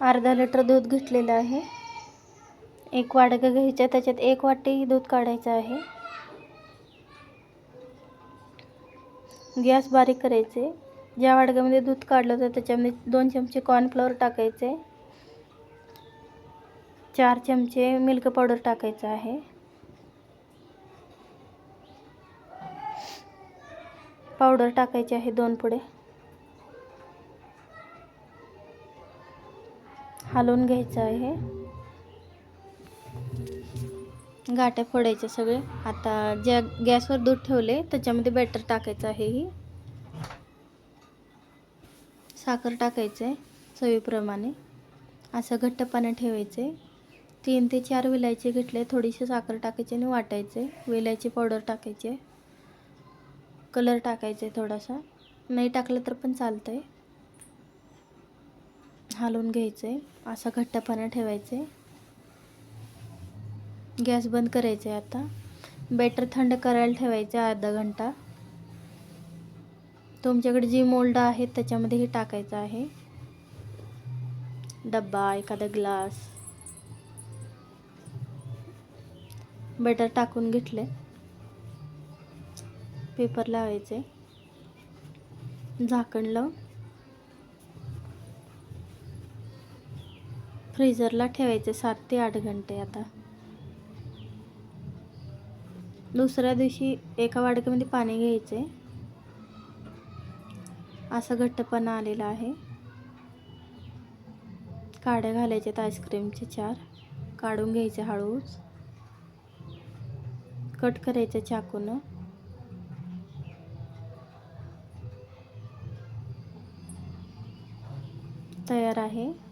अर्धा लिटर दूध घेतलेलं आहे. एक वाडगं घ्यायचं त्याच्यात एक वाटी दूध काढायचं आहे. गॅस बारीक करायचे. ज्या वाडग्यामध्ये दूध काढलं होतं त्याच्यामध्ये दोन चमचे कॉर्नफ्लॉवर टाकायचे. चार चमचे मिल्क पावडर टाकायचं आहे. पावडर टाकायची आहे दोन पुढे. हलवून घ्यायचं आहे. गाठ्या फोडायच्या सगळे. आता ज्या गॅसवर दूध ठेवले त्याच्यामध्ये बॅटर टाकायचं आहे ही. साखर टाकायचं आहे चवीप्रमाणे. असं घट्टपणा ठेवायचे. तीन ते चार विलायचे घेतले थोडीशी साखर टाकायची आणि वाटायचे. विलायची पावडर टाकायचे कलर टाकायचे थोडासा. नाही टाकलं तर पण चालतं आहे हलवून घ्यायचं आहे असा घट्टपणा आहे गॅस बंद करायचं आहे आता. बॅटर थंड करायला ठेवायचं आहे अर्धा घंटा. तुमच्याकडे जी मोल्ड आहे त्याच्यामध्ये हे टाकायचं आहे. डब्बा एखादा ग्लास. बॅटर टाकून घेतले. पेपर लावायचे. झाकण लावून. फ्रीजरला ठेवायचे सात ते आठ घंटे आता. दुसऱ्या दिवशी एका वाडक्यामध्ये पाणी घ्यायचे. असं घट्टपणा आलेला आहे. काड्या घालायच्यात आईस्क्रीमचे चार. काढून घ्यायचे हळूच. कट करायचे चाकूनं. तयार आहे.